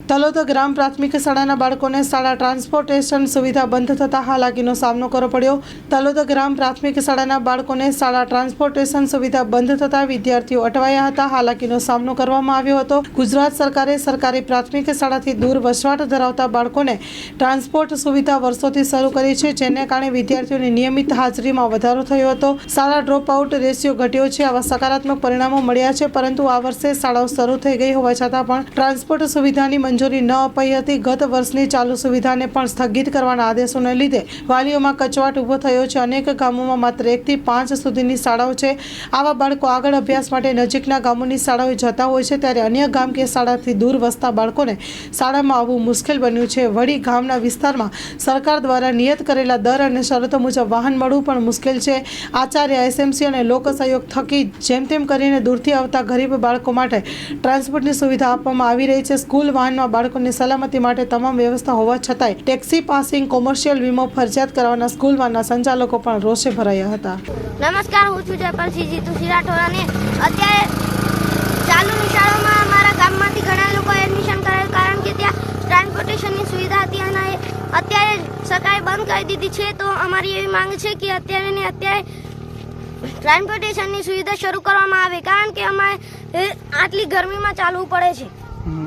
તલોદ ગ્રામ પ્રાથમિક શાળાના બાળકોને શાળા ટ્રાન્સપોર્ટેશન સુવિધા બંધ થતાં હાલાકીનો સામનો કરવો પડ્યો. તલોદ ગ્રામ પ્રાથમિક શાળાના બાળકોને શાળા ટ્રાન્સપોર્ટેશન સુવિધા બંધ થતાં વિદ્યાર્થીઓ અટવાયા હતા. હાલાકીનો સામનો કરવામાં આવ્યો હતો. ગુજરાત સરકારે સરકારી પ્રાથમિક શાળાથી દૂર વસવાટ ધરાવતા બાળકોને ટ્રાન્સપોર્ટ સુવિધા વર્ષોથી શરૂ કરી છે, જેને કારણે વિદ્યાર્થીઓની નિયમિત હાજરીમાં વધારો થયો હતો. શાળા ડ્રોપ આઉટ રેશિયો ઘટ્યો છે, આવા સકારાત્મક પરિણામો મળ્યા છે, પરંતુ આ વર્ષે શાળાઓ શરૂ થઈ ગઈ હોવા છતાં પણ ટ્રાન્સપોર્ટ સુવિધાની મંજૂરી ન અપાઈ હતી. ગત વર્ષની ચાલુ સુવિધાને પણ સ્થગિત કરવાના આદેશોને લીધે વાલીઓમાં કચવાટ ઊભો થયો છે. અનેક ગામોમાં માત્ર એકથી પાંચ સુધીની શાળાઓ છે. આવા બાળકો આગળ અભ્યાસ માટે નજીકના ગામોની શાળાઓએ જતા હોય છે ત્યારે અન્ય ગામ કે શાળાથી દૂર વસતા બાળકોને શાળામાં આવવું મુશ્કેલ બન્યું છે. વળી ગામના વિસ્તારમાં સરકાર દ્વારા નિયત કરેલા દર અને શરતો મુજબ વાહન મળવું પણ મુશ્કેલ છે. આચાર્ય, એસએમસી અને લોક સહયોગ થકી જેમ તેમ કરીને દૂરથી આવતા ગરીબ બાળકો માટે ટ્રાન્સપોર્ટની સુવિધા આપવામાં આવી રહી છે. સ્કૂલ વાહનમાં બાળકોની સલામતી માટે તમામ વ્યવસ્થા હોવા છતાંય ટેક્સી પાસિંગ, કોમર્શિયલ વીમો ફરજિયાત કરવાના સ્કૂલ વાનના સંચાલકો પણ રોષે ભરાયા હતા. નમસ્કાર, હું છું જયપાલસિંહ જીતુસિંહ રાઠોડ અત્યારે ચાલુ નિશાળોમાં અમારા ગામમાંથી ઘણા લોકો એડમિશન કરેલ કારણ કે ત્યાં ટ્રાન્સપોર્ટેશનની સુવિધા હતી અને અત્યારે સરકારે બંધ કરી દીધી છે. તો અમારી એવી માંગ છે કે અત્યારે ને અત્યારે ટ્રાન્સપોર્ટેશનની સુવિધા શરૂ કરવામાં આવે કારણ કે અમારે આટલી ગરમીમાં ચાલવું પડે છે.